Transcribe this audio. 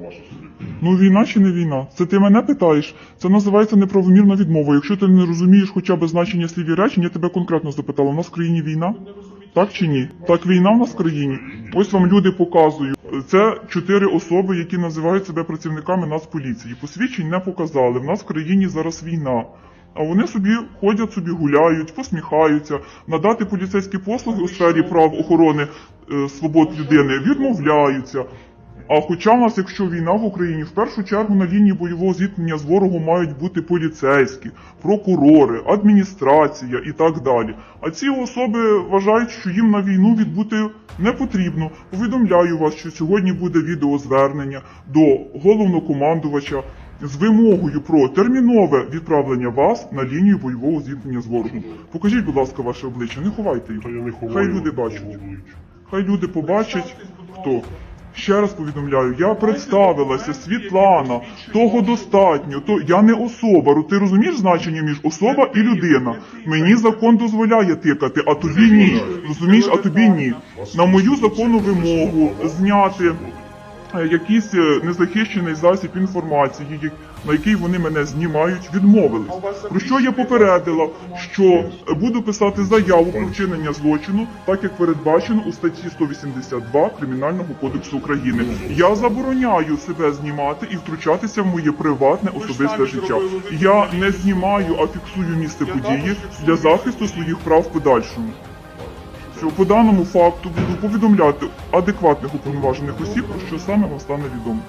Ваша суб'єктивна? Ну війна чи не війна? Це ти мене питаєш? Це називається неправомірна відмова. Якщо ти не розумієш хоча б значення слів і речень, я тебе конкретно запитала, у нас в країні війна? Так чи ні? Так війна в нас в країні. Ось вам люди показують. Це чотири особи, які називають себе працівниками Нацполіції. Посвідчень не показали. В нас в країні зараз війна. А вони собі ходять, собі гуляють, посміхаються. Надати поліцейські послуги у сфері прав охорони е, свобод людини відмовляються. А хоча в нас, якщо війна в Україні, в першу чергу на лінії бойового зіткнення з ворогом мають бути поліцейські, прокурори, адміністрація і так далі. А ці особи вважають, що їм на війну відбути не потрібно. Повідомляю вас, що сьогодні буде відеозвернення до головнокомандувача з вимогою про термінове відправлення вас на лінію бойового зіткнення з ворогом. Покажіть, будь ласка, ваше обличчя, не ховайте його. Хай люди бачать. Хай люди побачать, хто. Ще раз повідомляю, я представилася, Світлана, того достатньо, то я не особа. Ти розумієш значення між особа і людина? Мені закон дозволяє тикати, а тобі ні. Розумієш, а тобі ні. На мою законну вимогу зняти якийсь е, незахищений засіб інформації, на який вони мене знімають, відмовились. Про що я попередила, що е, буду писати заяву про вчинення злочину, так як передбачено у статті 182 Кримінального кодексу України. Я забороняю себе знімати і втручатися в моє приватне особисте життя. Я не знімаю, а фіксую місце події для захисту своїх прав в подальшому. Що по даному факту буду повідомляти адекватних уповноважених осіб, про що саме вам стане відомо.